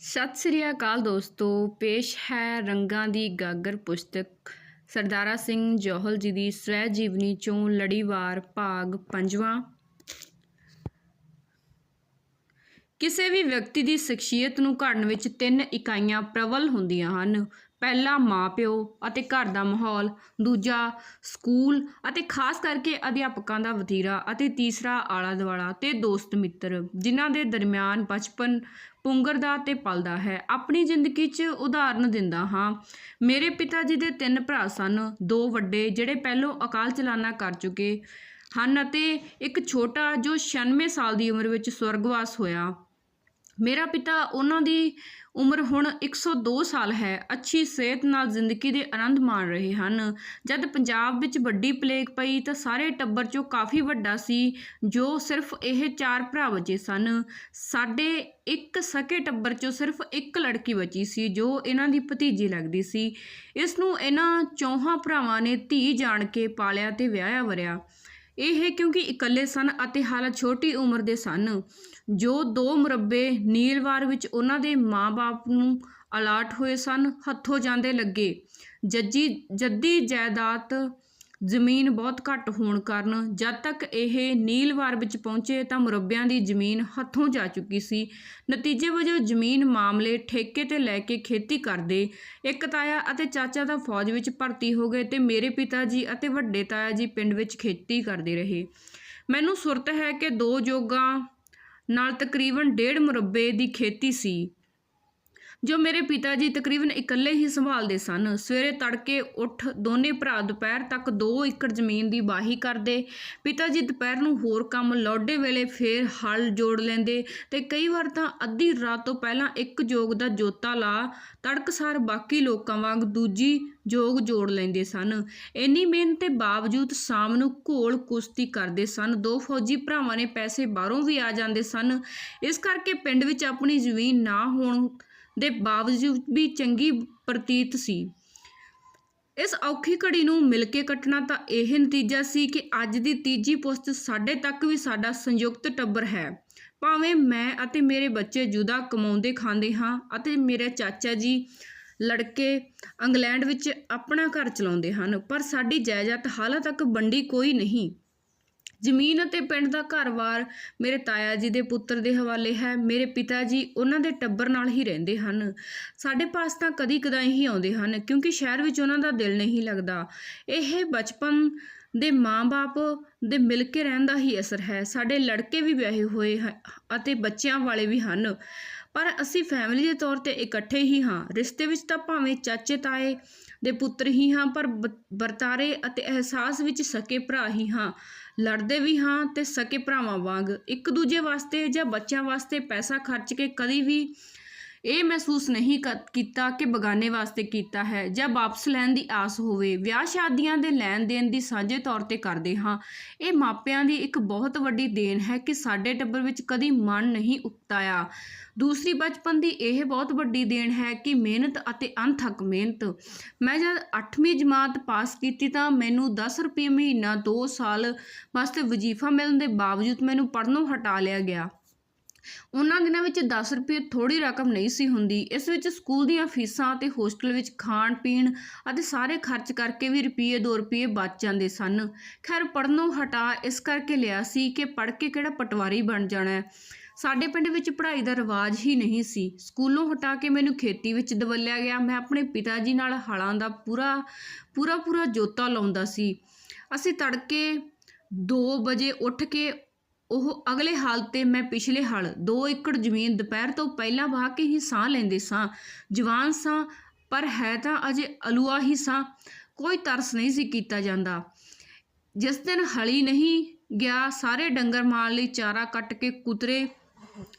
ਸਤਿ ਸ੍ਰੀ ਅਕਾਲ ਦੋਸਤੋ, ਪੇਸ਼ ਹੈ ਰੰਗਾਂ ਦੀ ਗਾਗਰ ਪੁਸਤਕ। ਸਰਦਾਰਾ ਸਿੰਘ ਜੋਹਲ ਜੀ ਦੀ ਸਵੈ ਜੀਵਨੀ ਚੋਂ ਲੜੀਵਾਰ ਭਾਗ ਪੰਜਵਾਂ। ਕਿਸੇ ਵੀ ਵਿਅਕਤੀ ਦੀ ਸ਼ਖਸੀਅਤ ਨੂੰ ਘੜਨ ਵਿੱਚ ਤਿੰਨ ਇਕਾਈਆਂ ਪ੍ਰਬਲ ਹੁੰਦੀਆਂ ਹਨ। ਪਹਿਲਾ ਮਾਪਿਓ ਅਤੇ ਘਰ ਦਾ ਮਾਹੌਲ, ਦੂਜਾ ਸਕੂਲ ਅਤੇ ਖਾਸ ਕਰਕੇ ਅਧਿਆਪਕਾਂ ਦਾ ਵਤੀਰਾ ਅਤੇ ਤੀਸਰਾ ਆਲਾ ਦੁਆਲਾ ਤੇ ਦੋਸਤ ਮਿੱਤਰ, ਜਿਨ੍ਹਾਂ ਦੇ ਦਰਮਿਆਨ ਬਚਪਨ ਪੁੰਗਰਦਾ ਤੇ ਪਲਦਾ ਹੈ। ਆਪਣੀ ਜ਼ਿੰਦਗੀ 'ਚ ਉਦਾਹਰਨ ਦਿੰਦਾ ਹਾਂ, ਮੇਰੇ ਪਿਤਾ ਜੀ ਦੇ ਤਿੰਨ ਭਰਾ ਸਨ, ਦੋ ਵੱਡੇ ਜਿਹੜੇ ਪਹਿਲੋਂ ਅਕਾਲ ਚਲਾਣਾ ਕਰ ਚੁੱਕੇ ਹਨ ਅਤੇ ਇੱਕ ਛੋਟਾ ਜੋ 96 ਸਾਲ ਦੀ ਉਮਰ ਵਿੱਚ ਸਵਰਗਵਾਸ ਹੋਇਆ। ਮੇਰਾ ਪਿਤਾ ਉਹਨਾਂ ਦੀ ਉਮਰ ਹੁਣ 102 ਸਾਲ ਹੈ। ਅੱਛੀ ਸਿਹਤ ਨਾਲ ਜ਼ਿੰਦਗੀ ਦੇ ਆਨੰਦ ਮਾਣ ਰਹੇ ਹਨ। ਜਦ ਪੰਜਾਬ ਵਿੱਚ ਵੱਡੀ ਪਲੇਗ ਪਈ ਤਾਂ ਸਾਰੇ ਟੱਬਰ 'ਚੋਂ ਕਾਫੀ ਵੱਡਾ ਸੀ, ਜੋ ਸਿਰਫ ਇਹ ਚਾਰ ਭਰਾ ਬਚੇ ਸਨ। ਸਾਡੇ ਇੱਕ ਸਕੇ ਟੱਬਰ 'ਚੋਂ ਸਿਰਫ ਇੱਕ ਲੜਕੀ ਬਚੀ ਸੀ, ਜੋ ਇਹਨਾਂ ਦੀ ਭਤੀਜੀ ਲੱਗਦੀ ਸੀ। ਇਸ ਨੂੰ ਇਹਨਾਂ ਚੌਹਾਂ ਭਰਾਵਾਂ ਨੇ ਧੀ ਜਾਣ ਕੇ ਪਾਲਿਆ ਤੇ ਵਿਆਹਿਆ ਵਰਿਆ। ਇਹ ਕਿਉਂਕਿ ਇਕੱਲੇ ਸਨ ਅਤੇ ਹਾਲਤ ਛੋਟੀ ਉਮਰ ਦੇ ਸਨ, ਜੋ ਦੋ ਮੁਰੱਬੇ ਨੀਲਵਾਰ ਵਿੱਚ ਉਹਨਾਂ ਦੇ ਮਾਂ-ਬਾਪ ਨੂੰ ਅਲਾਟ ਹੋਏ ਸਨ, ਹੱਥੋਂ ਜਾਂਦੇ ਲੱਗੇ। ਜੱਜੀ ਜੱਦੀ ਜਾਇਦਾਦ ਜ਼ਮੀਨ ਬਹੁਤ ਘੱਟ ਹੋਣ ਕਾਰਨ ਜਦ ਤੱਕ ਇਹ ਨੀਲਵਾਰ ਵਿੱਚ ਪਹੁੰਚੇ ਤਾਂ ਮੁਰੱਬਿਆਂ ਦੀ ਜ਼ਮੀਨ ਹੱਥੋਂ ਜਾ ਚੁੱਕੀ ਸੀ। ਨਤੀਜੇ ਵਜੋਂ ਜ਼ਮੀਨ ਮਾਮਲੇ ਠੇਕੇ ਤੇ ਲੈ ਕੇ ਖੇਤੀ ਕਰਦੇ, ਇੱਕ ਤਾਇਆ ਅਤੇ ਚਾਚਾ ਤਾਂ ਫੌਜ ਵਿੱਚ ਭਰਤੀ ਹੋ ਗਏ ਤੇ ਮੇਰੇ ਪਿਤਾ ਜੀ ਅਤੇ ਵੱਡੇ ਤਾਇਆ ਜੀ ਪਿੰਡ ਵਿੱਚ ਖੇਤੀ ਕਰਦੇ ਰਹੇ। ਮੈਨੂੰ ਸੁਰਤ ਹੈ ਕਿ ਦੋ ਜੋਗਾਂ ਨਾਲ ਤਕਰੀਬਨ ਡੇਢ ਮੁਰੱਬੇ ਦੀ ਖੇਤੀ ਸੀ। ਜੋ ਮੇਰੇ ਪਿਤਾ ਜੀ ਤਕਰੀਬਨ ਇਕੱਲੇ ਹੀ ਸੰਭਾਲਦੇ ਸਨ। ਸਵੇਰੇ ਤੜਕੇ ਉੱਠ ਦੋਨੇ ਭਰਾ ਦੁਪਹਿਰ ਤੱਕ 2 ਏਕੜ ਜ਼ਮੀਨ ਦੀ ਵਾਹੀ ਕਰਦੇ। ਪਿਤਾ ਜੀ ਦੁਪਹਿਰ ਨੂੰ ਹੋਰ ਕੰਮ ਲੋਡੇ ਵੇਲੇ ਫੇਰ ਹਲ ਜੋੜ ਲੈਂਦੇ ਤੇ ਕਈ ਵਾਰ ਤਾਂ ਅੱਧੀ ਰਾਤ ਤੋਂ ਪਹਿਲਾਂ ਇੱਕ ਜੋਗ ਦਾ ਜੋਤਾ ਲਾ ਤੜਕਸਾਰ ਬਾਕੀ ਲੋਕਾਂ ਵਾਂਗ ਦੂਜੀ ਜੋਗ ਜੋੜ ਲੈਂਦੇ ਸਨ। ਇੰਨੀ ਮਿਹਨਤ ਦੇ ਬਾਵਜੂਦ ਸ਼ਾਮ ਨੂੰ ਘੋਲ ਕੁਸ਼ਤੀ ਕਰਦੇ ਸਨ। ਦੋ ਫੌਜੀ ਭਰਾਵਾਂ ਨੇ ਪੈਸੇ ਬਾਹਰੋਂ ਵੀ ਆ ਜਾਂਦੇ ਸਨ। ਇਸ ਕਰਕੇ ਪਿੰਡ ਵਿੱਚ ਆਪਣੀ ਜ਼ਮੀਨ ਨਾ ਹੋਣ ਦੇ ਬਾਵਜੂਦ ਵੀ ਚੰਗੀ ਪ੍ਰਤੀਤ ਸੀ। ਇਸ ਔਖੀ ਘੜੀ ਨੂੰ ਮਿਲ ਕੇ ਕੱਟਣਾ ਤਾਂ ਇਹ ਨਤੀਜਾ ਸੀ ਕਿ ਅੱਜ ਦੀ ਤੀਜੀ ਪੁਸਤ ਸਾਡੇ ਤੱਕ ਵੀ ਸਾਡਾ ਸੰਯੁਕਤ ਟੱਬਰ ਹੈ। ਭਾਵੇਂ ਮੈਂ ਅਤੇ ਮੇਰੇ ਬੱਚੇ ਜੁਦਾ ਕਮਾਉਂਦੇ ਖਾਂਦੇ ਹਾਂ ਅਤੇ ਮੇਰੇ ਚਾਚਾ ਜੀ ਲੜਕੇ ਇੰਗਲੈਂਡ ਵਿੱਚ ਆਪਣਾ ਘਰ ਚਲਾਉਂਦੇ ਹਨ, ਪਰ ਸਾਡੀ ਜਾਇਦਾਦ ਹਾਲਾਂ ਤੱਕ ਵੰਡੀ ਕੋਈ ਨਹੀਂ। ਜ਼ਮੀਨ ਅਤੇ ਪਿੰਡ ਦਾ ਘਰ-ਬਾਰ ਮੇਰੇ ਤਾਇਆ ਜੀ ਦੇ ਪੁੱਤਰ ਦੇ ਹਵਾਲੇ ਹੈ। ਮੇਰੇ ਪਿਤਾ ਜੀ ਉਹਨਾਂ ਦੇ ਟੱਬਰ ਨਾਲ ਹੀ ਰਹਿੰਦੇ ਹਨ। ਸਾਡੇ ਪਾਸ ਤਾਂ ਕਦੀ ਕਦਾਈ ਹੀ ਆਉਂਦੇ ਹਨ, ਕਿਉਂਕਿ ਸ਼ਹਿਰ ਵਿੱਚ ਉਹਨਾਂ ਦਾ ਦਿਲ ਨਹੀਂ ਲੱਗਦਾ। ਇਹ ਬਚਪਨ ਦੇ ਮਾਂ-ਬਾਪ ਦੇ ਮਿਲ ਕੇ ਰਹਿਣ ਦਾ ਹੀ ਅਸਰ ਹੈ। ਸਾਡੇ ਲੜਕੇ ਵੀ ਵਿਆਹੇ ਹੋਏ ਅਤੇ ਬੱਚਿਆਂ ਵਾਲੇ ਵੀ ਹਨ। ਪਰ ਅਸੀਂ ਫੈਮਿਲੀ ਦੇ ਤੌਰ ਤੇ ਇਕੱਠੇ ਹੀ ਹਾਂ। ਰਿਸ਼ਤੇ ਵਿੱਚ ਤਾਂ ਭਾਵੇਂ ਚਾਚੇ, ਤਾਏ ਦੇ ਪੁੱਤਰ ਹੀ ਹਾਂ, ਪਰ ਬ- ਵਰਤਾਰੇ ਅਤੇ ਅਹਿਸਾਸ ਵਿੱਚ ਸਕੇ ਭਰਾ ਹੀ ਹਾਂ। ਲੜਦੇ ਵੀ ਹਾਂ ਤੇ ਸਕੇ ਭਰਾਵਾਂ ਵਾਂਗ। ਇੱਕ ਦੂਜੇ ਵਾਸਤੇ ਜਾਂ ਬੱਚਿਆਂ ਵਾਸਤੇ ਪੈਸਾ ਖਰਚ ਕੇ ਕਦੀ ਵੀ ਇਹ ਮਹਿਸੂਸ ਨਹੀਂ ਕ- ਕੀਤਾ ਕਿ ਬਗਾਨੇ ਵਾਸਤੇ ਕੀਤਾ ਹੈ, ਜਾਂ ਵਾਪਸ ਲੈਣ ਦੀ ਆਸ ਹੋਵੇ। ਵਿਆਹ ਸ਼ਾਦੀਆਂ ਦੇ ਲੈਣ ਦੇਣ ਦੀ ਸਾਂਝੇ ਤੌਰ ਤੇ ਕਰਦੇ ਹਾਂ। ਇਹ ਮਾਪਿਆਂ ਦੀ ਇੱਕ ਬਹੁਤ ਵੱਡੀ ਦੇਣ ਹੈ ਕਿ ਸਾਡੇ ਟੱਬਰ ਵਿੱਚ ਕਦੀ ਮਨ ਨਹੀਂ ਉਕਤਾਇਆ। ਦੂਸਰੀ ਬਚਪਨ ਦੀ ਇਹ ਬਹੁਤ ਵੱਡੀ ਦੇਣ ਹੈ ਕਿ ਮਿਹਨਤ ਅਤੇ ਅਣਥੱਕ ਮਿਹਨਤ। ਮੈਂ ਜਦ 8ਵੀਂ ਜਮਾਤ ਪਾਸ ਕੀਤੀ ਤਾਂ ਮੈਨੂੰ 10 ਰੁਪਏ ਮਹੀਨਾ 2 ਸਾਲ ਵਾਸਤੇ ਵਜ਼ੀਫਾ ਮਿਲਣ ਦੇ ਬਾਵਜੂਦ ਮੈਨੂੰ ਪੜ੍ਹਨੋਂ ਹਟਾ ਲਿਆ ਗਿਆ। ਉਹਨਾਂ ਦਿਨਾਂ ਵਿੱਚ 10 ਰੁਪਏ ਥੋੜੀ ਰਕਮ ਨਹੀਂ ਸੀ ਹੁੰਦੀ। ਇਸ ਵਿੱਚ ਸਕੂਲ ਦੀਆਂ ਫੀਸਾਂ ਅਤੇ ਹੋਸਟਲ ਵਿੱਚ ਖਾਣ ਪੀਣ ਅਤੇ ਸਾਰੇ ਖਰਚ ਕਰਕੇ ਵੀ ਰੁਪਏ 2 ਰੁਪਏ ਬਚ ਜਾਂਦੇ ਸਨ। ਖੈਰ, ਪੜ੍ਹਨੋਂ ਹਟਾ ਇਸ ਕਰਕੇ ਲਿਆ ਸੀ ਕਿ ਪੜ੍ਹ ਕੇ ਕਿਹੜਾ ਪਟਵਾਰੀ ਬਣ ਜਾਣਾ ਹੈ। ਸਾਡੇ ਪਿੰਡ ਵਿੱਚ ਪੜ੍ਹਾਈ ਦਾ ਰਿਵਾਜ ਹੀ ਨਹੀਂ ਸੀ। ਸਕੂਲੋਂ ਹਟਾ ਕੇ ਮੈਨੂੰ ਖੇਤੀ ਵਿੱਚ ਦਵਲਿਆ ਗਿਆ। ਮੈਂ ਆਪਣੇ ਪਿਤਾ ਜੀ ਨਾਲ ਹਲਾਂ ਦਾ ਪੂਰਾ ਪੂਰਾ ਪੂਰਾ ਜੋਤਾ ਲਾਉਂਦਾ ਸੀ। ਅਸੀਂ ਤੜਕੇ 2 ਵਜੇ ਉੱਠ ਕੇ ਉਹ ਅਗਲੇ ਹਾਲ ਤੇ ਮੈਂ ਪਿਛਲੇ ਹਲ 2 ਏਕੜ ਜ਼ਮੀਨ ਦੁਪਹਿਰ ਤੋਂ ਪਹਿਲਾਂ ਵਾਹ ਕੇ ਹੀ ਸਾਹ ਲੈਂਦੇ ਸਾਂ। ਜਵਾਨ ਸਾਂ, ਪਰ ਹੈ ਤਾਂ ਅਜੇ ਅਲੂਆ ਹੀ ਸਾਂ। ਕੋਈ ਤਰਸ ਨਹੀਂ ਸੀ ਕੀਤਾ ਜਾਂਦਾ। ਜਿਸ ਦਿਨ ਹਲੀ ਨਹੀਂ ਗਿਆ, ਸਾਰੇ ਡੰਗਰ ਮਾਲ ਲਈ ਚਾਰਾ ਕੱਟ ਕੇ ਕੁਤਰੇ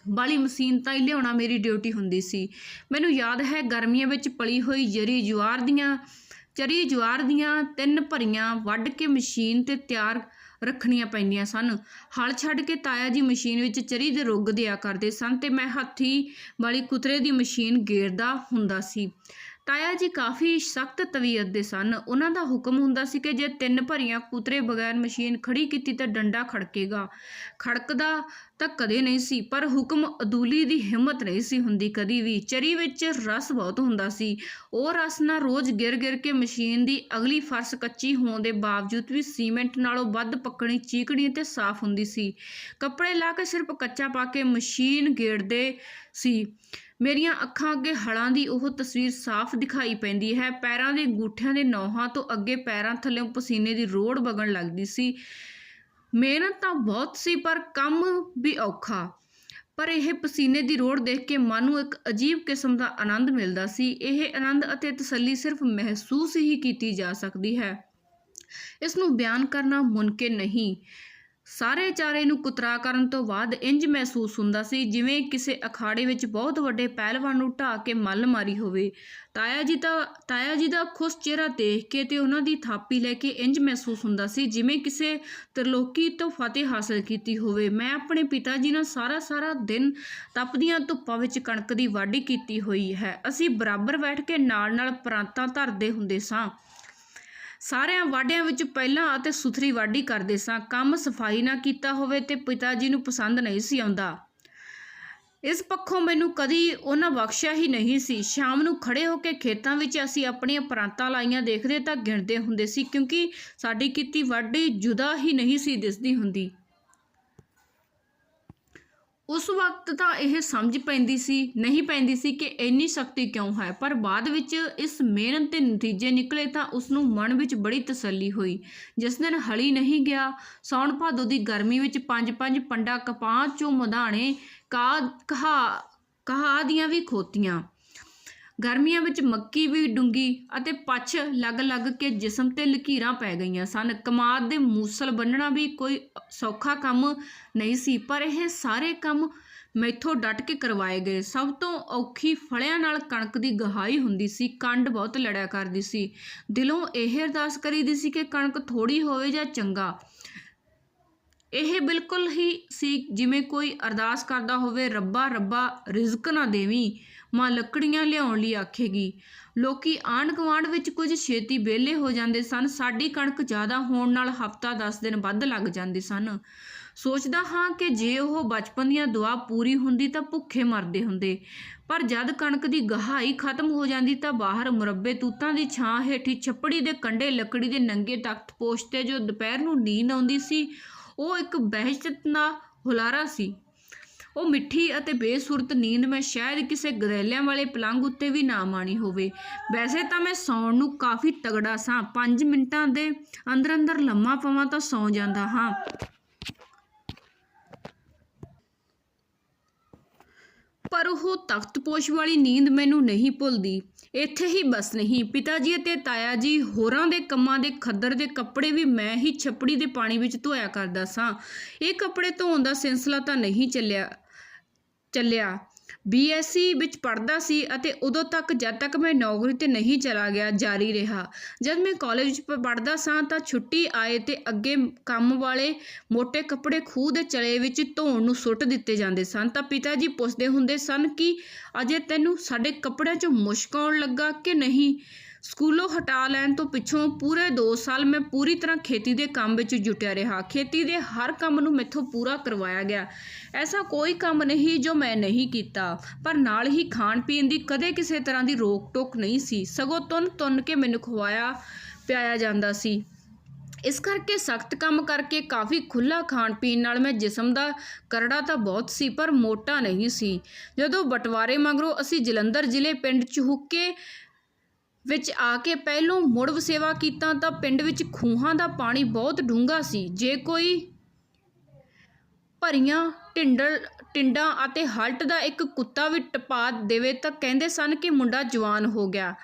ਵਾਲੀ ਮਸ਼ੀਨ ਤਾਂ ਹੀ ਲਿਆਉਣਾ ਮੇਰੀ ਡਿਊਟੀ ਹੁੰਦੀ ਸੀ। ਮੈਨੂੰ ਯਾਦ ਹੈ ਗਰਮੀਆਂ ਵਿੱਚ ਪਲੀ ਹੋਈ ਜਰੀ ਜਵਾਰ ਦੀਆਂ, ਚਰੀ ਜਵਾਰ ਦੀਆਂ ਤਿੰਨ ਭਰੀਆਂ ਵੱਢ ਕੇ ਮਸ਼ੀਨ ਤੇ ਤਿਆਰ ਰੱਖਣੀਆਂ ਪੈਂਦੀਆਂ ਸਨ। ਹਲ ਛੱਡ ਕੇ ਤਾਇਆ ਜੀ ਮਸ਼ੀਨ ਵਿੱਚ ਚਰੀ ਦੇ ਰੁੱਗ ਦਿਆ ਕਰਦੇ ਸਨ ਤੇ ਮੈਂ ਹੱਥੀ ਵਾਲੀ ਕੁਤਰੇ ਦੀ ਮਸ਼ੀਨ ਗੇਰਦਾ ਹੁੰਦਾ ਸੀ। ਤਾਇਆ ਜੀ ਕਾਫੀ ਸਖਤ ਤਬੀਅਤ ਦੇ ਸਨ। ਉਹਨਾਂ ਦਾ ਹੁਕਮ ਹੁੰਦਾ ਸੀ ਕਿ ਜੇ ਤਿੰਨ ਭਰੀਆਂ ਕੁਤਰੇ ਬਗੈਰ ਮਸ਼ੀਨ ਖੜੀ ਕੀਤੀ ਤਾਂ ਡੰਡਾ ਖੜਕੇਗਾ ਖੜਕਦਾ ਤਾਂ ਕਦੇ ਨਹੀਂ ਸੀ, ਪਰ ਹੁਕਮ ਅਦੂਲੀ ਦੀ ਹਿੰਮਤ ਨਹੀਂ ਸੀ ਹੁੰਦੀ ਕਦੀ ਵੀ। ਚਰੀ ਵਿੱਚ ਰਸ ਬਹੁਤ ਹੁੰਦਾ ਸੀ। ਉਹ ਰਸ ਨਾਲ ਰੋਜ਼ ਗਿਰ ਗਿਰ ਕੇ ਮਸ਼ੀਨ ਦੀ ਅਗਲੀ ਫਰਸ਼ ਕੱਚੀ ਹੋਣ ਦੇ ਬਾਵਜੂਦ ਵੀ ਸੀਮੈਂਟ ਨਾਲੋਂ ਵੱਧ ਪੱਕਣੀ, ਚੀਕਣੀ ਤੇ ਸਾਫ਼ ਹੁੰਦੀ ਸੀ। ਕੱਪੜੇ ਲਾ ਕੇ ਸਿਰਫ ਕੱਚਾ ਪਾ ਕੇ ਮਸ਼ੀਨ ਗੇੜਦੇ ਸੀ। ਮੇਰੀਆਂ ਅੱਖਾਂ ਅੱਗੇ ਹਲਾਂ ਦੀ ਉਹ ਤਸਵੀਰ ਸਾਫ਼ ਦਿਖਾਈ ਪੈਂਦੀ ਹੈ। ਪੈਰਾਂ ਦੇ ਗੂਠਿਆਂ ਦੇ ਨੌਹਾਂ ਤੋਂ ਅੱਗੇ ਪੈਰਾਂ ਥੱਲੇੋਂ ਪਸੀਨੇ ਦੀ ਰੋੜ ਵਗਣ ਲੱਗਦੀ ਸੀ। ਮਿਹਨਤ ਤਾਂ ਬਹੁਤ ਸੀ, ਪਰ ਕੰਮ ਵੀ ਔਖਾ। ਪਰ ਇਹ ਪਸੀਨੇ ਦੀ ਰੋੜ ਦੇਖ ਕੇ ਮਨ ਨੂੰ ਇੱਕ ਅਜੀਬ ਕਿਸਮ ਦਾ ਆਨੰਦ ਮਿਲਦਾ ਸੀ। ਇਹ ਆਨੰਦ ਅਤੇ ਤਸੱਲੀ ਸਿਰਫ ਮਹਿਸੂਸ ਹੀ ਕੀਤੀ ਜਾ ਸਕਦੀ ਹੈ। ਇਸ ਨੂੰ ਬਿਆਨ ਕਰਨਾ ਮੁਮਕਿਨ ਨਹੀਂ। ਸਾਰੇ ਚਾਰੇ ਨੂੰ ਕੁਤਰਾ ਕਰਨ ਤੋਂ ਬਾਅਦ ਇੰਜ ਮਹਿਸੂਸ ਹੁੰਦਾ ਸੀ ਜਿਵੇਂ ਕਿਸੇ ਅਖਾੜੇ ਵਿੱਚ ਬਹੁਤ ਵੱਡੇ ਪਹਿਲਵਾਨ ਨੂੰ ਢਾ ਕੇ ਮੱਲ ਮਾਰੀ ਹੋਵੇ। ਤਾਇਆ ਜੀ ਦਾ, ਤਾਇਆ ਜੀ ਦਾ ਖੁਸ਼ ਚਿਹਰਾ ਦੇਖ ਕੇ ਤੇ ਉਹਨਾਂ ਦੀ ਥਾਪੀ ਲੈ ਕੇ ਇੰਜ ਮਹਿਸੂਸ ਹੁੰਦਾ ਸੀ ਜਿਵੇਂ ਕਿਸੇ ਤਰਲੋਕੀ ਤੋਂ ਫਤਿਹ ਹਾਸਲ ਕੀਤੀ ਹੋਵੇ। ਮੈਂ ਆਪਣੇ ਪਿਤਾ ਜੀ ਨਾਲ ਸਾਰਾ ਸਾਰਾ ਦਿਨ ਤਪਦੀਆਂ ਧੁੱਪਾਂ ਵਿੱਚ ਕਣਕ ਦੀ ਵਾਢੀ ਕੀਤੀ ਹੋਈ ਹੈ। ਅਸੀਂ ਬਰਾਬਰ ਬੈਠ ਕੇ ਨਾਲ ਨਾਲ ਪ੍ਰਾਂਤਾਂ ਧਰਦੇ ਹੁੰਦੇ ਸਾਂ। ਸਾਰਿਆਂ ਵਾਢਿਆਂ ਵਿੱਚ ਪਹਿਲਾਂ ਅਤੇ ਸੁਥਰੀ ਵਾਢੀ ਕਰਦੇ ਸਾਂ। ਕੰਮ ਸਫ਼ਾਈ ਨਾ ਕੀਤਾ ਹੋਵੇ ਤੇ ਪਿਤਾ ਜੀ ਨੂੰ ਪਸੰਦ ਨਹੀਂ ਸੀ ਆਉਂਦਾ। ਇਸ ਪੱਖੋਂ ਮੈਨੂੰ ਕਦੀ ਉਹਨਾਂ ਬਖਸ਼ਿਆ ਹੀ ਨਹੀਂ ਸੀ। ਸ਼ਾਮ ਨੂੰ ਖੜੇ ਹੋ ਕੇ ਖੇਤਾਂ ਵਿੱਚ ਅਸੀਂ ਆਪਣੀਆਂ ਪ੍ਰਾਂਤਾਂ ਲਾਈਆਂ ਦੇਖਦੇ ਤਾਂ ਗਿਣਦੇ ਹੁੰਦੇ ਸੀ ਕਿਉਂਕਿ ਸਾਡੀ ਕੀਤੀ ਵਾਢੀ ਜੁਦਾ ਹੀ ਨਹੀਂ ਸੀ ਦਿਸਦੀ ਹੁੰਦੀ। ਉਸ ਵਕਤ ਤਾਂ ਇਹ ਸਮਝ ਪੈਂਦੀ ਸੀ, ਨਹੀਂ ਪੈਂਦੀ ਸੀ ਕਿ ਇੰਨੀ ਸ਼ਕਤੀ ਕਿਉਂ ਹੈ, ਪਰ ਬਾਅਦ ਵਿੱਚ ਇਸ ਮਿਹਨਤ ਦੇ ਨਤੀਜੇ ਨਿਕਲੇ ਤਾਂ ਉਸ ਨੂੰ ਮਨ ਵਿੱਚ ਬੜੀ ਤਸੱਲੀ ਹੋਈ। ਜਿਸ ਦਿਨ ਹਲੀ ਨਹੀਂ ਗਿਆ ਸੌਣ ਭਾਦੋ ਦੀ ਗਰਮੀ ਵਿੱਚ ਪੰਜ ਪੰਜ ਪੰਡਾ ਕਪਾਹ ਚੋਂ ਮਧਾਣੇ ਕਾ, ਕਹਾ ਕਹਾ ਦੀਆਂ ਵੀ ਖੋਤੀਆਂ। ਗਰਮੀਆਂ ਵਿੱਚ ਮੱਕੀ ਵੀ ਡੂੰਗੀ ਅਤੇ ਪੱਛ ਲੱਗ-ਲੱਗ ਕੇ ਜਿਸਮ ਤੇ ਲਕੀਰਾਂ ਪੈ ਗਈਆਂ ਸਨ। ਕਮਾਦ ਦੇ ਮੂਸਲ ਬੰਨਣਾ ਵੀ ਕੋਈ ਸੌਖਾ ਕੰਮ ਨਹੀਂ ਸੀ, ਪਰ ਇਹ ਸਾਰੇ ਕੰਮ ਮੈਥੋਂ ਡਟ ਕੇ ਕਰਵਾਏ ਗਏ। ਸਭ ਤੋਂ ਔਖੀ ਫਲਿਆਂ ਨਾਲ ਕਣਕ ਦੀ ਗਹਾਈ ਹੁੰਦੀ ਸੀ, ਕੰਡ ਬਹੁਤ ਲੜਿਆ ਕਰਦੀ ਸੀ। ਦਿਲੋਂ ਇਹ ਅਰਦਾਸ ਕਰੀਦੀ ਸੀ ਕਿ ਕਣਕ ਥੋੜੀ ਹੋਵੇ ਜਾਂ ਚੰਗਾ। ਇਹ ਬਿਲਕੁਲ ਹੀ ਸੀ, ਜਿਵੇਂ ਕੋਈ ਅਰਦਾਸ ਕਰਦਾ ਹੋਵੇ, ਰੱਬਾ ਰੱਬਾ, ਰਿਜ਼ਕ ਨਾ ਦੇਵੀਂ, ਮਾਂ ਲੱਕੜੀਆਂ ਲਿਆਉਣ ਲਈ ਆਖੇਗੀ। ਲੋਕੀ ਆਂਢ ਗੁਆਂਢ ਵਿੱਚ ਕੁਝ ਛੇਤੀ ਵਿਹਲੇ ਹੋ ਜਾਂਦੇ ਸਨ, ਸਾਡੀ ਕਣਕ ਜ਼ਿਆਦਾ ਹੋਣ ਨਾਲ ਹਫਤਾ 10 ਦਿਨ ਵੱਧ ਲੱਗ ਜਾਂਦੇ ਸਨ। ਸੋਚਦਾ ਹਾਂ ਕਿ ਜੇ ਉਹ ਬਚਪਨ ਦੀਆਂ ਦੁਆ ਪੂਰੀ ਹੁੰਦੀ ਤਾਂ ਭੁੱਖੇ ਮਰਦੇ ਹੁੰਦੇ, ਪਰ ਜਦ ਕਣਕ ਦੀ ਗਹਾਈ ਖਤਮ ਹੋ ਜਾਂਦੀ ਤਾਂ ਬਾਹਰ ਮੁਰੱਬੇ ਤੂਤਾਂ ਦੀ ਛਾਂ ਹੇਠੀ ਛੱਪੜੀ ਦੇ ਕੰਢੇ ਲੱਕੜੀ ਦੇ ਨੰਗੇ ਤਖਤ ਪੋਸ਼ ਤੇ ਜੋ ਦੁਪਹਿਰ ਨੂੰ ਨੀਂਦ ਆਉਂਦੀ ਸੀ ਉਹ ਇੱਕ ਬਹਿਸ਼ਤ ਦਾ ਹੁਲਾਰਾ ਸੀ। ਉਹ ਮਿੱਠੀ ਅਤੇ ਬੇਸੁਰਤ ਨੀਂਦ ਮੈਂ ਸ਼ਾਇਦ ਕਿਸੇ ਗਦੈਲਿਆਂ ਵਾਲੇ ਪਲੰਘ ਉੱਤੇ ਵੀ ਨਾ ਮਾਣੀ ਹੋਵੇ। ਵੈਸੇ ਤਾਂ ਮੈਂ ਸੌਣ ਨੂੰ ਕਾਫੀ ਤਗੜਾ ਸਾਂ। 5 ਮਿੰਟਾਂ ਦੇ ਅੰਦਰ ਅੰਦਰ ਲੰਮਾ ਪਵਾਂ ਤਾਂ ਸੌ ਜਾਂਦਾ ਹਾਂ। ਪਰ ਉਹ ਤਖਤਪੋਸ਼ ਵਾਲੀ ਨੀਂਦ ਮੈਨੂੰ ਨਹੀਂ ਭੁੱਲਦੀ। ਇੱਥੇ ਹੀ ਬਸ ਨਹੀਂ। ਪਿਤਾ ਜੀ ਅਤੇ ਤਾਇਆ ਜੀ ਹੋਰਾਂ ਦੇ ਕੰਮਾਂ ਦੇ ਖੱਦਰ ਦੇ ਕੱਪੜੇ ਵੀ ਮੈਂ ਹੀ ਛੱਪੜੀ ਦੇ ਪਾਣੀ ਵਿੱਚ ਧੋਇਆ ਕਰਦਾ ਸਾਂ। ਇਹ ਕੱਪੜੇ ਧੋਣ ਦਾ ਸਿਲਸਿਲਾ ਤਾਂ ਨਹੀਂ ਚੱਲਿਆ ਚੱਲਿਆ। ਬੀਐਸਸੀ ਵਿੱਚ ਪੜ੍ਹਦਾ ਸੀ ਅਤੇ ਉਦੋਂ ਤੱਕ ਜਦ ਤੱਕ ਮੈਂ ਨੌਕਰੀ ਤੇ ਨਹੀਂ ਚਲਾ ਗਿਆ, ਜਾਰੀ ਰਿਹਾ। ਜਦ ਮੈਂ ਕਾਲਜ ਵਿੱਚ ਪੜ੍ਹਦਾ ਸਾਂ ਤਾਂ ਛੁੱਟੀ ਆਏ ਤੇ ਅੱਗੇ ਕੰਮ ਵਾਲੇ ਮੋٹے ਕੱਪੜੇ ਖੂਹ ਦੇ ਚਲੇ ਵਿੱਚ ਧੋਣ ਨੂੰ ਸੁੱਟ ਦਿੱਤੇ ਜਾਂਦੇ ਸਨ। ਤਾਂ ਪਿਤਾ ਜੀ ਪੁੱਛਦੇ ਹੁੰਦੇ ਸਨ ਕਿ ਅਜੇ ਤੈਨੂੰ ਸਾਡੇ ਕੱਪੜਿਆਂ 'ਚੋਂ ਮੁਸ਼ਕ ਆਉਣ ਲੱਗਾ ਕਿ ਨਹੀਂ? ਸਕੂਲੋਂ ਹਟਾ ਲੈਣ ਤੋਂ ਪਿੱਛੋਂ ਪੂਰੇ 2 ਸਾਲ ਮੈਂ ਪੂਰੀ ਤਰ੍ਹਾਂ ਖੇਤੀ ਦੇ ਕੰਮ ਵਿੱਚ ਜੁਟਿਆ ਰਿਹਾ। ਖੇਤੀ ਦੇ ਹਰ ਕੰਮ ਨੂੰ ਮੈਥੋਂ ਪੂਰਾ ਕਰਵਾਇਆ ਗਿਆ। ਐਸਾ ਕੋਈ ਕੰਮ ਨਹੀਂ ਜੋ ਮੈਂ ਨਹੀਂ ਕੀਤਾ। ਪਰ ਨਾਲ ਹੀ ਖਾਣ ਪੀਣ ਦੀ ਕਦੇ ਕਿਸੇ ਤਰ੍ਹਾਂ ਦੀ ਰੋਕ ਟੋਕ ਨਹੀਂ ਸੀ। ਸਗੋਂ ਤੁੰਨ ਤੁੰਨ ਕੇ ਮੈਨੂੰ ਖਵਾਇਆ, ਪਿਆਇਆ ਜਾਂਦਾ ਸੀ। ਇਸ ਕਰਕੇ ਸਖਤ ਕੰਮ ਕਰਕੇ ਕਾਫੀ ਖੁੱਲਾ ਖਾਣ ਪੀਣ ਨਾਲ ਮੈਂ ਜਿਸਮ ਦਾ ਕਰੜਾ ਤਾਂ ਬਹੁਤ ਸੀ, ਪਰ ਮੋਟਾ ਨਹੀਂ ਸੀ। ਜਦੋਂ ਬਟਵਾਰੇ ਮਗਰੋਂ ਅਸੀਂ ਜਲੰਧਰ ਜ਼ਿਲ੍ਹੇ ਪਿੰਡ ਚਹੁੱਕੇ ਵਿੱਚ ਆ ਕੇ ਪਹਿਲੋਂ ਮੁੜ ਵਸੇਵਾ ਕੀਤਾ ਤਾਂ ਪਿੰਡ ਵਿੱਚ ਖੂਹਾਂ ਦਾ ਪਾਣੀ ਬਹੁਤ ਡੂੰਘਾ ਸੀ। ਜੇ ਕੋਈ ਭਰੀਆਂ ਢਿੰਡਲ ਟਿੰਡਾਂ ਅਤੇ ਹਲਟ ਦਾ ਇੱਕ ਕੁੱਤਾ ਵੀ ਟਪਾ ਦੇਵੇ ਤਾਂ ਕਹਿੰਦੇ ਸਨ ਕਿ ਮੁੰਡਾ ਜਵਾਨ ਹੋ ਗਿਆ।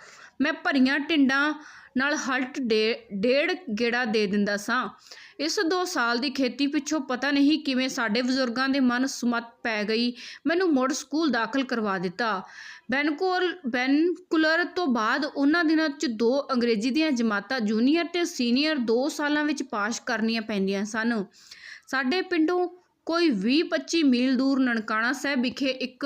ਮੈਂ ਭਰੀਆਂ ਢਿੰਡਾਂ ਨਾਲ ਹਲਟ ਡੇ- ਡੇਢ ਗੇੜਾ ਦੇ ਦਿੰਦਾ ਸਾਂ। ਇਸ 2 ਸਾਲ ਦੀ ਖੇਤੀ ਪਿੱਛੋਂ ਪਤਾ ਨਹੀਂ ਕਿਵੇਂ ਸਾਡੇ ਬਜ਼ੁਰਗਾਂ ਦੇ ਮਨ ਸੁਮਤ ਪੈ ਗਈ। ਮੈਨੂੰ ਮੁੜ ਸਕੂਲ ਦਾਖਲ ਕਰਵਾ ਦਿੱਤਾ। ਬੈਨਕੋਲ ਬੈਨਕੁਲਰ ਤੋਂ ਬਾਅਦ ਉਹਨਾਂ ਦਿਨਾਂ 'ਚ ਦੋ ਅੰਗਰੇਜ਼ੀ ਦੀਆਂ ਜਮਾਤਾਂ ਜੂਨੀਅਰ ਤੇ ਸੀਨੀਅਰ 2 ਸਾਲਾਂ ਵਿੱਚ ਪਾਸ ਕਰਨੀਆਂ ਪੈਂਦੀਆਂ ਸਨ। ਸਾਡੇ ਪਿੰਡੋਂ ਕੋਈ 20-25 ਮੀਲ ਦੂਰ ਨਨਕਾਣਾ ਸਾਹਿਬ ਵਿਖੇ ਇੱਕ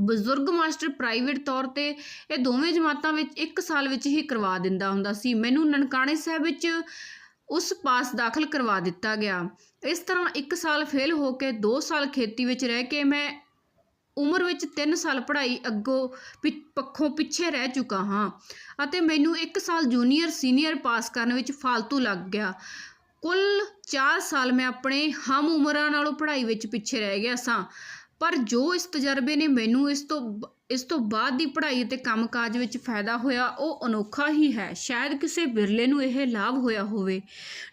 ਬਜ਼ੁਰਗ ਮਾਸਟਰ ਪ੍ਰਾਈਵੇਟ ਤੌਰ ਤੇ ਇਹ ਦੋਵੇਂ ਜਮਾਤਾਂ ਵਿੱਚ ਇੱਕ ਸਾਲ ਵਿੱਚ ਹੀ ਕਰਵਾ ਦਿੰਦਾ ਹੁੰਦਾ ਸੀ। ਮੈਨੂੰ ਨਨਕਾਣੇ ਸਾਹਿਬ ਵਿੱਚ ਉਸ ਪਾਸ ਦਾਖਲ ਕਰਵਾ ਦਿੱਤਾ ਗਿਆ। ਇਸ ਤਰ੍ਹਾਂ ਇੱਕ ਸਾਲ ਫੇਲ ਹੋ ਕੇ 2 ਸਾਲ ਖੇਤੀ ਵਿੱਚ ਰਹਿ ਕੇ ਮੈਂ ਉਮਰ ਵਿੱਚ 3 ਸਾਲ ਪੜ੍ਹਾਈ ਅੱਗੋਂ ਪਿ- ਪੱਖੋਂ ਪਿੱਛੇ ਰਹਿ ਚੁੱਕਾ ਹਾਂ ਅਤੇ ਮੈਨੂੰ 1 ਸਾਲ ਜੂਨੀਅਰ ਸੀਨੀਅਰ ਪਾਸ ਕਰਨ ਵਿੱਚ ਫालतू ਲੱਗ ਗਿਆ। ਕੁੱਲ 4 ਸਾਲ ਮੈਂ ਆਪਣੇ ਹਮ ਉਮਰਾਂ ਨਾਲੋਂ ਪੜ੍ਹਾਈ ਵਿੱਚ ਪਿੱਛੇ ਰਹਿ ਗਿਆ ਸਾਂ। ਪਰ ਜੋ ਇਸ ਤਜਰਬੇ ਨੇ ਮੈਨੂੰ ਇਸ ਤੋਂ ਬ- ਇਸ ਤੋਂ ਬਾਅਦ ਦੀ ਪੜ੍ਹਾਈ ਅਤੇ ਕੰਮਕਾਜ ਵਿੱਚ ਫਾਇਦਾ ਹੋਇਆ, ਉਹ ਅਨੋਖਾ ਹੀ ਹੈ। ਸ਼ਾਇਦ ਕਿਸੇ ਬਿਰਲੇ ਨੂੰ ਇਹ ਲਾਭ ਹੋਇਆ ਹੋਵੇ।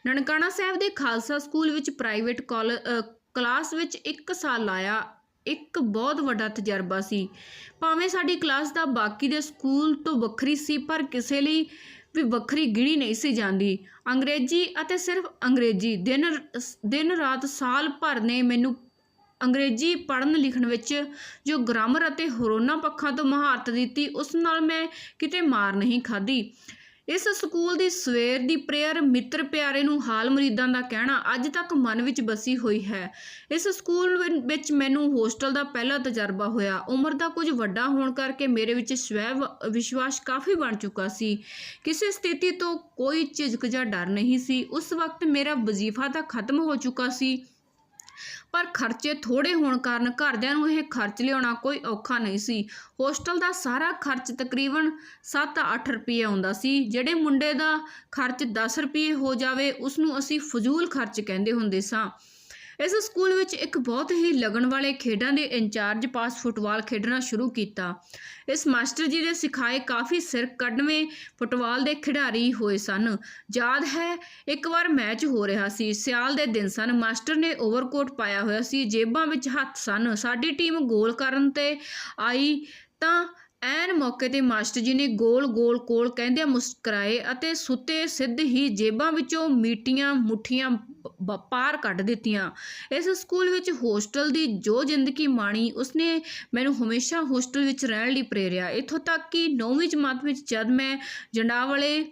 ਨਨਕਾਣਾ ਸਾਹਿਬ ਦੇ ਖਾਲਸਾ ਸਕੂਲ ਵਿੱਚ ਪ੍ਰਾਈਵੇਟ ਕਾਲ- ਕਲਾਸ ਵਿੱਚ 1 ਸਾਲ ਲਾਇਆ। ਇੱਕ ਬਹੁਤ ਵੱਡਾ ਤਜਰਬਾ ਸੀ। ਭਾਵੇਂ ਸਾਡੀ ਕਲਾਸ ਦਾ ਬਾਕੀ ਦੇ ਸਕੂਲ ਤੋਂ ਵੱਖਰੀ ਸੀ, ਪਰ ਕਿਸੇ ਲਈ ਵੀ ਵੱਖਰੀ ਗਿਣੀ ਨਹੀਂ ਸੀ ਜਾਂਦੀ। ਅੰਗਰੇਜ਼ੀ ਅਤੇ ਸਿਰਫ ਅੰਗਰੇਜ਼ੀ ਦਿਨ ਦਿਨ ਰਾਤ ਸਾਲ ਭਰ ਨੇ ਮੈਨੂੰ ਅੰਗਰੇਜ਼ੀ ਪੜ੍ਹਨ ਲਿਖਣ ਵਿੱਚ ਜੋ ਗ੍ਰਾਮਰ ਅਤੇ ਹੋਰਨਾਂ ਪੱਖਾਂ ਤੋਂ ਮਹਾਰਤ ਦਿੱਤੀ, ਉਸ ਨਾਲ ਮੈਂ ਕਿਤੇ ਮਾਰ ਨਹੀਂ ਖਾਧੀ। ਇਸ ਸਕੂਲ ਦੀ ਸਵੇਰ ਦੀ ਪ੍ਰੇਅਰ ਮਿੱਤਰ ਪਿਆਰੇ ਨੂੰ ਹਾਲ ਮਰੀਦਾਂ ਦਾ ਕਹਿਣਾ ਅੱਜ ਤੱਕ ਮਨ ਵਿੱਚ ਬਸੀ ਹੋਈ ਹੈ। ਇਸ ਸਕੂਲ ਵਿੱਚ ਮੈਨੂੰ ਹੋਸਟਲ ਦਾ ਪਹਿਲਾ ਤਜਰਬਾ ਹੋਇਆ। ਉਮਰ ਦਾ ਕੁਝ ਵੱਡਾ ਹੋਣ ਕਰਕੇ ਮੇਰੇ ਵਿੱਚ ਸਵੈ ਵਿਸ਼ਵਾਸ ਕਾਫੀ ਬਣ ਚੁੱਕਾ ਸੀ। ਕਿਸੇ ਸਥਿਤੀ ਤੋਂ ਕੋਈ ਝਿਜਕ ਜਾਂ ਡਰ ਨਹੀਂ ਸੀ। ਉਸ ਵਕਤ ਮੇਰਾ ਵਜ਼ੀਫਾ ਤਾਂ ਖਤਮ ਹੋ ਚੁੱਕਾ ਸੀ। ਪਰ ਖਰਚੇ ਥੋੜੇ ਹੋਣ ਕਾਰਨ ਘਰਦਿਆਂ ਨੂੰ ਇਹ ਖਰਚ ਲਿਆਉਣਾ ਕੋਈ ਔਖਾ ਨਹੀਂ ਸੀ। ਹੋਸਟਲ ਦਾ ਸਾਰਾ ਖਰਚ ਤਕਰੀਬਨ 7-8 ਰੁਪਏ ਆਉਂਦਾ ਸੀ। ਜਿਹੜੇ ਮੁੰਡੇ ਦਾ ਖਰਚ 10 ਰੁਪਏ ਹੋ ਜਾਵੇ ਉਸ ਨੂੰ ਅਸੀਂ ਫਜ਼ੂਲ ਖਰਚ ਕਹਿੰਦੇ ਹੁੰਦੇ ਸਾਂ। ਇਸ ਸਕੂਲ ਵਿੱਚ ਇੱਕ ਬਹੁਤ ਹੀ ਲਗਨ ਵਾਲੇ ਖੇਡਾਂ ਦੇ ਇੰਚਾਰਜ ਪਾਸ ਫੁੱਟਬਾਲ ਖੇਡਣਾ ਸ਼ੁਰੂ ਕੀਤਾ। ਇਸ ਮਾਸਟਰ ਜੀ ਦੇ ਸਿਖਾਏ ਕਾਫੀ ਸਿਰ ਕੱਢਵੇਂ ਫੁੱਟਬਾਲ ਦੇ ਖਿਡਾਰੀ ਹੋਏ ਸਨ। ਯਾਦ ਹੈ, ਇੱਕ ਵਾਰ ਮੈਚ ਹੋ ਰਿਹਾ ਸੀ। ਸਿਆਲ ਦੇ ਦਿਨ ਸਨ। ਮਾਸਟਰ ਨੇ ਓਵਰਕੋਟ ਪਾਇਆ ਹੋਇਆ ਸੀ। ਜੇਬਾਂ ਵਿੱਚ ਹੱਥ ਸਨ। ਸਾਡੀ ਟੀਮ ਗੋਲ ਕਰਨ ਤੇ ਆਈ ਤਾਂ ਐਨ ਮੌਕੇ ਤੇ ਮਾਸਟਰ ਜੀ ਨੇ ਗੋਲ ਗੋਲ ਕੋਲ ਕਹਿੰਦਿਆਂ ਮੁਸਕਰਾਏ ਅਤੇ ਸੁੱਤੇ ਸਿੱਧ ਹੀ ਜੇਬਾਂ ਵਿੱਚੋਂ ਮੀਟੀਆਂ, ਮੁੱਠੀਆਂ ਪਾਰ ਕੱਢ ਦਿੱਤੀਆਂ। ਇਸ ਸਕੂਲ ਵਿੱਚ ਹੋਸਟਲ ਦੀ ਜੋ ਜ਼ਿੰਦਗੀ ਮਾਣੀ, ਉਸਨੇ ਮੈਨੂੰ ਹਮੇਸ਼ਾ ਹੋਸਟਲ ਵਿੱਚ ਰਹਿਣ ਲਈ ਪ੍ਰੇਰਿਆ। ਇੱਥੋਂ ਤੱਕ ਕਿ 9ਵੀਂ ਜਮਾਤ ਵਿੱਚ ਜਦ ਮੈਂ ਜੰਡਾਵਾਲੇ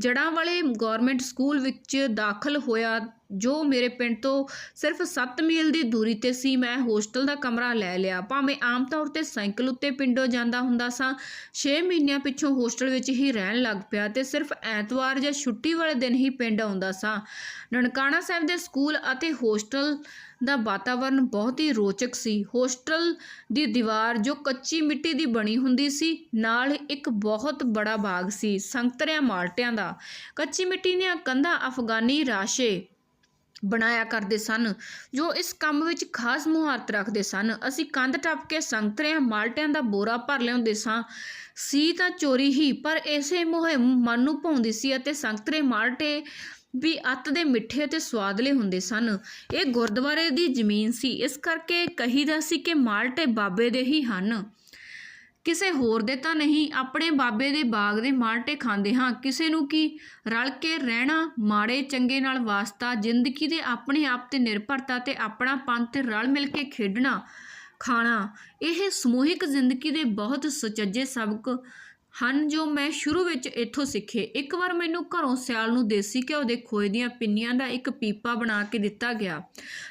ਜੜਾਂ ਵਾਲੇ ਗਵਰਨਮੈਂਟ ਸਕੂਲ ਵਿੱਚ ਦਾਖਲ ਹੋਇਆ, ਜੋ ਮੇਰੇ ਪਿੰਡ ਤੋਂ ਸਿਰਫ 7 ਮੀਲ ਦੀ ਦੂਰੀ ਤੇ ਸੀ, ਮੈਂ ਹੋਸਟਲ ਦਾ ਕਮਰਾ ਲੈ ਲਿਆ। ਭਾਵੇਂ ਆਮ ਤੌਰ ਤੇ ਸਾਈਕਲ ਉੱਤੇ ਪਿੰਡੋਂ ਜਾਂਦਾ ਹੁੰਦਾ ਸਾਂ 6 ਮਹੀਨਿਆਂ ਪਿੱਛੋਂ ਹੋਸਟਲ ਵਿੱਚ ਹੀ ਰਹਿਣ ਲੱਗ ਪਿਆ ਤੇ ਸਿਰਫ ਐਤਵਾਰ ਜਾਂ ਛੁੱਟੀ ਵਾਲੇ ਦਿਨ ਹੀ ਪਿੰਡ ਆਉਂਦਾ ਸਾਂ। ਨਨਕਾਣਾ ਸਾਹਿਬ ਦੇ ਸਕੂਲ ਅਤੇ ਹੋਸਟਲ ਦਾ ਵਾਤਾਵਰਣ ਬਹੁਤ ਹੀ ਰੋਚਕ ਸੀ। ਹੋਸਟਲ ਦੀ ਦੀਵਾਰ ਜੋ ਕੱਚੀ ਮਿੱਟੀ ਦੀ ਬਣੀ ਹੁੰਦੀ ਸੀ, ਨਾਲ ਇੱਕ ਬਹੁਤ ਬੜਾ ਬਾਗ ਸੀ, ਸੰਗਤਰਿਆਂ ਮਾਲਟਿਆਂ ਦਾ। ਕੱਚੀ ਮਿੱਟੀ ਦੀਆਂ ਕੰਧਾਂ ਅਫਗਾਨੀ ਰਾਸ਼ੇ ਬਣਾਇਆ ਕਰਦੇ ਸਨ, ਜੋ ਇਸ ਕੰਮ ਵਿੱਚ ਖਾਸ ਮੁਹਾਰਤ ਰੱਖਦੇ ਸਨ। ਅਸੀਂ ਕੰਧ ਟੱਪ ਕੇ ਸੰਗਤਰਿਆਂ ਮਾਲਟਿਆਂ ਦਾ ਬੋਰਾ ਭਰ ਲਿਆਉਂਦੇ ਸਾਂ। ਸੀ ਤਾਂ ਚੋਰੀ ਹੀ, ਪਰ ਐਸੇ ਮੁਹਿੰਮ ਮਨ ਨੂੰ ਭਾਉਂਦੀ ਸੀ ਅਤੇ ਸੰਗਤਰੇ ਮਾਲਟੇ ਵੀ ਅੱਤ ਦੇ ਮਿੱਠੇ ਅਤੇ ਸਵਾਦਲੇ ਹੁੰਦੇ ਸਨ। ਇਹ ਗੁਰਦੁਆਰੇ ਦੀ ਜ਼ਮੀਨ ਸੀ। ਇਸ ਕਰਕੇ ਕਹੀਦਾ ਸੀ ਕਿ ਮਾਲਟੇ ਬਾਬੇ ਦੇ ਹੀ ਹਨ। ਕਿਸੇ ਹੋਰ ਦੇ ਤਾਂ ਨਹੀਂ, ਆਪਣੇ ਬਾਬੇ ਦੇ ਬਾਗ ਦੇ ਮਾਲਟੇ ਖਾਂਦੇ ਹਾਂ। ਕਿਸੇ ਨੂੰ ਕੀ ਰਲ ਕੇ ਰਹਿਣਾ ਮਾੜੇ ਚੰਗੇ ਨਾਲ ਵਾਸਤਾ, ਜ਼ਿੰਦਗੀ ਦੇ ਆਪਣੇ ਆਪ ਤੇ ਨਿਰਭਰਤਾ ਤੇ ਆਪਣਾ ਪੰਥ ਤੇ ਰਲ ਮਿਲ ਕੇ ਖੇਡਣਾ, ਖਾਣਾ, ਇਹ ਸਮੂਹਿਕ ਜ਼ਿੰਦਗੀ ਦੇ ਬਹੁਤ ਸੁਚੱਜੇ ਸਬਕ ਹਨ ਜੋ ਮੈਂ ਸ਼ੁਰੂ ਵਿੱਚ ਇੱਥੋਂ ਸਿੱਖੇ। ਇੱਕ ਵਾਰ ਮੈਨੂੰ ਘਰੋਂ ਸਿਆਲ ਨੂੰ ਦੇਸੀ ਘਿਓ ਦੇ ਖੋਏ ਦੀਆਂ ਪਿੰਨੀਆਂ ਦਾ ਇੱਕ ਪੀਪਾ ਬਣਾ ਕੇ ਦਿੱਤਾ ਗਿਆ,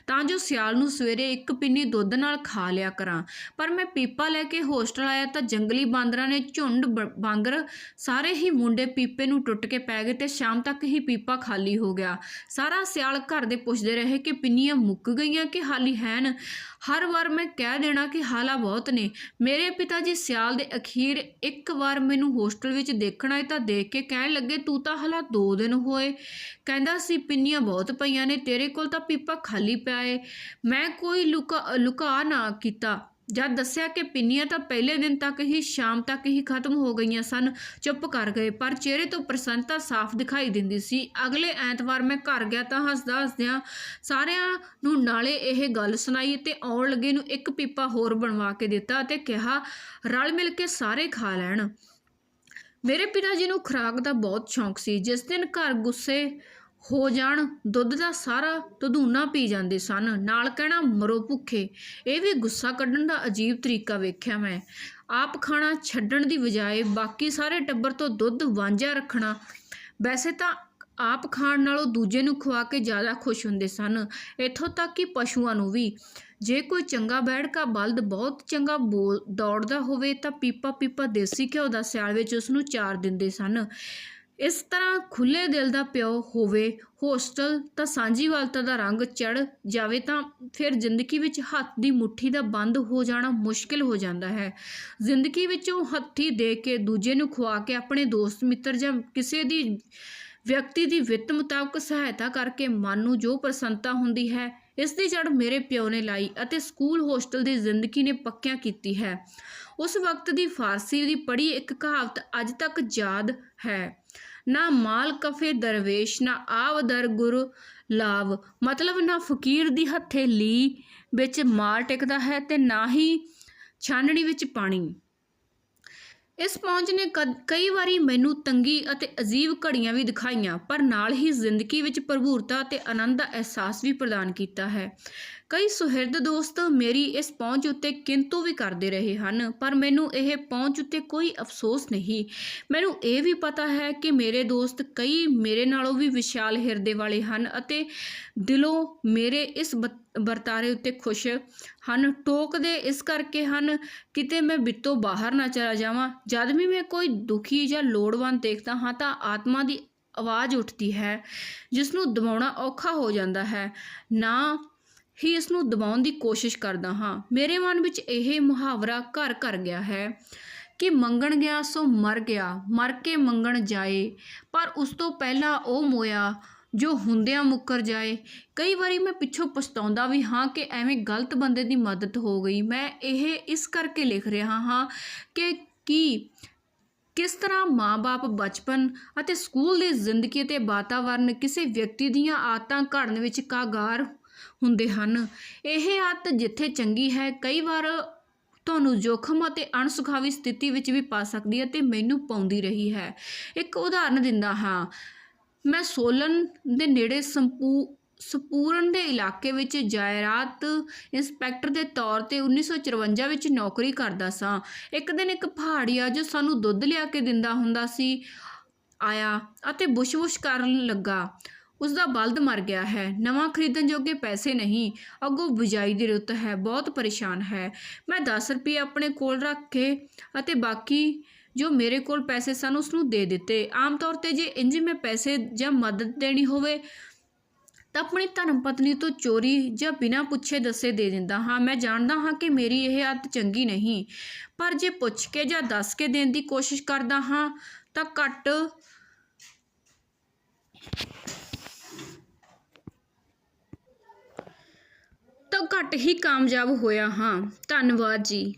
ਤਾਂ ਜੋ ਸਿਆਲ ਨੂੰ ਸਵੇਰੇ ਇੱਕ ਪਿੰਨੀ ਦੁੱਧ ਨਾਲ ਖਾ ਲਿਆ ਕਰਾਂ। ਪਰ ਮੈਂ ਪੀਪਾ ਲੈ ਕੇ ਹੋਸਟਲ ਆਇਆ ਤਾਂ ਜੰਗਲੀ ਬਾਂਦਰਾਂ ਨੇ ਝੁੰਡ ਬ- ਬਾਂਗਰ ਸਾਰੇ ਹੀ ਮੁੰਡੇ ਪੀਪੇ ਨੂੰ ਟੁੱਟ ਕੇ ਪੈ ਗਏ ਤੇ ਸ਼ਾਮ ਤੱਕ ਹੀ ਪੀਪਾ ਖਾਲੀ ਹੋ ਗਿਆ। ਸਾਰਾ ਸਿਆਲ ਘਰ ਦੇ ਪੁੱਛਦੇ ਰਹੇ ਕਿ ਪਿੰਨੀਆਂ ਮੁੱਕ ਗਈਆਂ ਕਿ ਹਾਲੀ ਹੈਨ? ਹਰ ਵਾਰ ਮੈਂ ਕਹਿ ਦੇਣਾ ਕਿ ਹਾਲਾ ਬਹੁਤ ਨੇ। ਮੇਰੇ ਪਿਤਾ ਜੀ ਸਿਆਲ ਦੇ ਅਖੀਰ ਇੱਕ ਵਾਰ ਮੈਨੂੰ ਹੋਸਟਲ ਵਿੱਚ ਦੇਖਣਾ ਆਏ ਤਾਂ ਦੇਖ ਕੇ ਕਹਿਣ ਲੱਗੇ, ਤੂੰ ਤਾਂ ਹਾਲਾ 2 ਦਿਨ ਹੋਏ ਕਹਿੰਦਾ ਸੀ, ਪਿੰਨੀਆਂ ਬਹੁਤ ਪਈਆਂ ਨੇ, ਤੇਰੇ ਕੋਲ ਤਾਂ ਪੀਪਾ ਖਾਲੀ ਪਿਆ ਏ। ਮੈਂ ਕੋਈ ਲੁਕਾ ਲੁਕਾ ਨਾ ਕੀਤਾ। ਜਦ ਦੱਸਿਆ ਕਿ ਪਿੰਨੀਆਂ ਤਾਂ ਪਹਿਲੇ ਦਿਨ ਤੱਕ ਹੀ ਸ਼ਾਮ ਤੱਕ ਹੀ ਖਤਮ ਹੋ ਗਈਆਂ ਸਨ, ਚੁੱਪ ਕਰ ਗਏ, ਪਰ ਚਿਹਰੇ ਤੋਂ ਪ੍ਰਸੰਨਤਾ ਸਾਫ਼ ਦਿਖਾਈ ਦਿੰਦੀ ਸੀ। ਅਗਲੇ ਐਤਵਾਰ ਮੈਂ ਘਰ ਗਿਆ ਤਾਂ ਹੱਸਦਾ ਹੱਸਦਿਆਂ ਸਾਰਿਆਂ ਨੂੰ ਨਾਲੇ ਇਹ ਗੱਲ ਸੁਣਾਈ ਤੇ ਆਉਣ ਲੱਗੇ ਨੂੰ ਇੱਕ ਪੀਪਾ ਹੋਰ ਬਣਵਾ ਕੇ ਦਿੱਤਾ ਤੇ ਕਿਹਾ, ਰਲ ਮਿਲ ਕੇ ਸਾਰੇ ਖਾ ਲੈਣ। ਮੇਰੇ ਪਿਤਾ ਜੀ ਨੂੰ ਖੁਰਾਕ ਦਾ ਬਹੁਤ ਸ਼ੌਂਕ ਸੀ। ਜਿਸ ਦਿਨ ਘਰ ਗੁੱਸੇ ਹੋ ਜਾਣ, ਦੁੱਧ ਦਾ ਸਾਰਾ ਧਦੂਨਾ ਪੀ ਜਾਂਦੇ ਸਨ। ਨਾਲ ਕਹਿਣਾ, ਮਰੋ ਭੁੱਖੇ। ਇਹ ਵੀ ਗੁੱਸਾ ਕੱਢਣ ਦਾ ਅਜੀਬ ਤਰੀਕਾ ਵੇਖਿਆ ਮੈਂ। ਆਪ ਖਾਣਾ ਛੱਡਣ ਦੀ ਬਜਾਏ ਬਾਕੀ ਸਾਰੇ ਟੱਬਰ ਤੋਂ ਦੁੱਧ ਵਾਂਝਾ ਰੱਖਣਾ। ਵੈਸੇ ਤਾਂ ਆਪ ਖਾਣ ਨਾਲੋਂ ਦੂਜੇ ਨੂੰ ਖਵਾ ਕੇ ਜ਼ਿਆਦਾ ਖੁਸ਼ ਹੁੰਦੇ ਸਨ। ਇੱਥੋਂ ਤੱਕ ਕਿ ਪਸ਼ੂਆਂ ਨੂੰ ਵੀ। ਜੇ ਕੋਈ ਚੰਗਾ ਬੈੜਕਾ ਬਲਦ ਬਹੁਤ ਚੰਗਾ ਬੋਲ ਦੌੜਦਾ ਹੋਵੇ ਤਾਂ ਪੀਪਾ ਪੀਪਾ ਦੇਸੀ ਘਿਓ ਦਾ ਸਿਆਲ ਵਿੱਚ ਉਸ ਨੂੰ ਚਾਰ ਦਿੰਦੇ ਸਨ। ਇਸ ਤਰ੍ਹਾਂ ਖੁੱਲੇ ਦਿਲ ਦਾ ਪਿਓ ਹੋਵੇ, ਹੋਸਟਲ ਤਾਂ ਸਾਂਝੀਵਾਲਤਾ ਦਾ ਰੰਗ ਚੜ ਜਾਵੇ ਤਾਂ ਫਿਰ ਜ਼ਿੰਦਗੀ ਵਿੱਚ ਹੱਥ ਦੀ ਮੁੱਠੀ ਦਾ ਬੰਦ ਹੋ ਜਾਣਾ ਮੁਸ਼ਕਿਲ ਹੋ ਜਾਂਦਾ ਹੈ। ਜ਼ਿੰਦਗੀ ਵਿੱਚੋਂ ਉਹ ਹੱਥੀ ਦੇ ਕੇ ਦੂਜੇ ਨੂੰ ਖਵਾ ਕੇ ਆਪਣੇ ਦੋਸਤ, ਮਿੱਤਰ ਜਾਂ ਕਿਸੇ ਦੀ ਵਿਅਕਤੀ ਦੀ ਵਿੱਤ ਮੁਤਾਬਕ ਸਹਾਇਤਾ ਕਰਕੇ ਮਨ ਨੂੰ ਜੋ ਪ੍ਰਸੰਨਤਾ ਹੁੰਦੀ ਹੈ, ਇਸ ਦੀ ਜੜ ਮੇਰੇ ਪਿਓ ਨੇ ਲਾਈ ਅਤੇ ਸਕੂਲ ਹੋਸਟਲ ਦੀ ਜ਼ਿੰਦਗੀ ਨੇ ਪੱਕਿਆਂ ਕੀਤੀ ਹੈ। ਉਸ ਵਕਤ ਦੀ ਫਾਰਸੀ ਦੀ ਪੜ੍ਹੀ ਇੱਕ ਕਹਾਵਤ ਅੱਜ ਤੱਕ ਯਾਦ ਹੈ। ਨਾ ਮਾਲ ਕਫੇ ਦਰਵੇਸ਼, ਨਾ ਆਵ ਦਰ ਗੁਰ ਲਾਵ। ਮਤਲਬ ਨਾ ਫਕੀਰ ਦੀ ਹੱਥੇ ਵਿੱਚ ਮਾਲ ਟਿਕਦਾ ਹੈ ਤੇ ਨਾ ਹੀ ਛਾਨਣੀ ਵਿੱਚ ਪਾਣੀ। ਇਸ ਪਹੁੰਚ ਨੇ ਕਦ- ਕਈ ਵਾਰੀ ਮੈਨੂੰ ਤੰਗੀ ਅਤੇ ਅਜੀਬ ਘੜੀਆਂ ਵੀ ਦਿਖਾਈਆਂ, ਪਰ ਨਾਲ ਹੀ ਜ਼ਿੰਦਗੀ ਵਿੱਚ ਭਰਪੂਰਤਾ ਅਤੇ ਆਨੰਦ ਦਾ ਅਹਿਸਾਸ ਵੀ ਪ੍ਰਦਾਨ ਕੀਤਾ ਹੈ। ਕਈ ਸੁਹਿਰਦ ਦੋਸਤ ਮੇਰੀ ਇਸ ਪਹੁੰਚ ਉੱਤੇ ਕਿੰਤੂ ਵੀ ਕਰਦੇ ਰਹੇ ਹਨ, ਪਰ ਮੈਨੂੰ ਇਹ ਪਹੁੰਚ ਉੱਤੇ ਕੋਈ ਅਫਸੋਸ ਨਹੀਂ। ਮੈਨੂੰ ਇਹ ਵੀ ਪਤਾ ਹੈ ਕਿ ਮੇਰੇ ਦੋਸਤ ਕਈ ਮੇਰੇ ਨਾਲੋਂ ਵੀ ਵਿਸ਼ਾਲ ਹਿਰਦੇ ਵਾਲੇ ਹਨ ਅਤੇ ਦਿਲੋਂ ਮੇਰੇ ਇਸ ਬ- ਵਰਤਾਰੇ ਉੱਤੇ ਖੁਸ਼ ਹਨ। ਟੋਕਦੇ ਇਸ ਕਰਕੇ ਹਨ, ਕਿਤੇ ਮੈਂ ਬਿੱਤੋਂ ਬਾਹਰ ਨਾ ਚਲਾ ਜਾਵਾਂ। ਜਦ ਵੀ ਮੈਂ ਕੋਈ ਦੁਖੀ ਜਾਂ ਲੋੜਵੰਦ ਦੇਖਦਾ ਹਾਂ ਤਾਂ ਆਤਮਾ ਦੀ ਆਵਾਜ਼ ਉੱਠਦੀ ਹੈ ਜਿਸ ਨੂੰ ਦਬਾਉਣਾ ਔਖਾ ਹੋ ਜਾਂਦਾ ਹੈ। ਨਾ ਹੀ ਇਸ ਨੂੰ ਦਬਾਉਣ ਦੀ ਕੋਸ਼ਿਸ਼ ਕਰਦਾ ਹਾਂ। ਮੇਰੇ ਮਨ ਵਿੱਚ ਇਹ ਮੁਹਾਵਰਾ ਘਰ ਘਰ ਗਿਆ ਹੈ ਕਿ ਮੰਗਣ ਗਿਆ ਸੋ ਮਰ ਗਿਆ, ਮਰ ਕੇ ਮੰਗਣ ਜਾਏ। ਪਰ ਉਸ ਤੋਂ ਪਹਿਲਾਂ ਉਹ ਮੋਇਆ ਜੋ ਹੁੰਦਿਆਂ ਮੁੱਕਰ ਜਾਏ। ਕਈ ਵਾਰੀ ਮੈਂ ਪਿੱਛੋਂ ਪਛਤਾਉਂਦਾ ਵੀ ਹਾਂ ਕਿ ਐਵੇਂ ਗਲਤ ਬੰਦੇ ਦੀ ਮਦਦ ਹੋ ਗਈ। ਮੈਂ ਇਹ ਇਸ ਕਰਕੇ ਲਿਖ ਰਿਹਾ ਹਾਂ ਕਿ ਕੀ, ਕਿਸ ਤਰ੍ਹਾਂ ਮਾਂ-ਬਾਪ ਬਚਪਨ ਅਤੇ ਸਕੂਲ ਦੀ ਜ਼ਿੰਦਗੀ ਅਤੇ ਵਾਤਾਵਰਣ ਕਿਸੇ ਵਿਅਕਤੀ ਦੀਆਂ ਆਦਤਾਂ ਘੜਨ ਵਿੱਚ ਕਾਗਾਰ ਹੁੰਦੇ ਹਨ। ਇਹ ਆਦਤ ਜਿੱਥੇ ਚੰਗੀ ਹੈ, ਕਈ ਵਾਰ ਤੁਹਾਨੂੰ ਜੋਖਮ ਅਤੇ ਅਣਸੁਖਾਵੀ ਸਥਿਤੀ ਵਿੱਚ ਵੀ ਪਾ ਸਕਦੀ ਹੈ ਤੇ ਮੈਨੂੰ ਪਾਉਂਦੀ ਰਹੀ ਹੈ। ਇੱਕ ਉਦਾਹਰਨ ਦਿੰਦਾ ਹਾਂ। ਮੈਂ ਸੋਲਨ ਦੇ ਨੇੜੇ ਸੰਪੂ, ਸਪੂਰਨ ਦੇ ਇਲਾਕੇ ਵਿੱਚ ਜਾਇਰਾਤ ਇੰਸਪੈਕਟਰ ਦੇ ਤੌਰ ਤੇ 1954 ਵਿੱਚ ਨੌਕਰੀ ਕਰਦਾ ਸਾਂ। ਇੱਕ ਦਿਨ ਇੱਕ ਪਹਾੜੀਆ ਜੋ ਸਾਨੂੰ ਦੁੱਧ ਲਿਆ ਕੇ ਦਿੰਦਾ ਹੁੰਦਾ ਸੀ, ਆਇਆ ਅਤੇ ਬੁਸ਼-ਬੁਸ਼ ਕਰਨ ਲੱਗਾ। ਉਸ ਦਾ ਬਲਦ ਮਰ ਗਿਆ ਹੈ। ਨਵਾਂ ਖਰੀਦਣ ਜੋਗੇ ਪੈਸੇ ਨਹੀਂ। ਅੱਗੋਂ ਬਿਜਾਈ ਦੀ ਰੁੱਤ ਹੈ। ਬਹੁਤ ਪਰੇਸ਼ਾਨ ਹੈ। ਮੈਂ 10 ਰੁਪਏ ਆਪਣੇ ਕੋਲ ਰੱਖ ਕੇ ਅਤੇ ਬਾਕੀ ਜੋ ਮੇਰੇ ਕੋਲ ਪੈਸੇ ਸਨ ਉਸ ਨੂੰ ਦੇ ਦਿੱਤੇ। ਆਮ ਤੌਰ ਤੇ ਜੇ ਇੰਜ ਮੈਂ ਪੈਸੇ ਜਾਂ ਮਦਦ ਦੇਣੀ ਹੋਵੇ, ਤਾਂ ਆਪਣੀ ਧਰਮ ਪਤਨੀ ਤੋਂ ਚੋਰੀ ਜਾਂ ਬਿਨਾਂ ਪੁੱਛੇ ਦੱਸੇ ਦੇ ਦਿੰਦਾ ਹਾਂ। ਮੈਂ ਜਾਣਦਾ ਹਾਂ ਕਿ ਮੇਰੀ ਇਹ ਆਦਤ ਚੰਗੀ ਨਹੀਂ। ਪਰ ਜੇ ਪੁੱਛ ਕੇ ਜਾਂ ਦੱਸ ਕੇ ਦੇਣ ਦੀ ਕੋਸ਼ਿਸ਼ ਕਰਦਾ ਹਾਂ, ਤਾਂ ਘੱਟ ਤੋਂ ਘੱਟ ਹੀ ਕਾਮਯਾਬ ਹੋਇਆ ਹਾਂ। ਧੰਨਵਾਦ ਜੀ।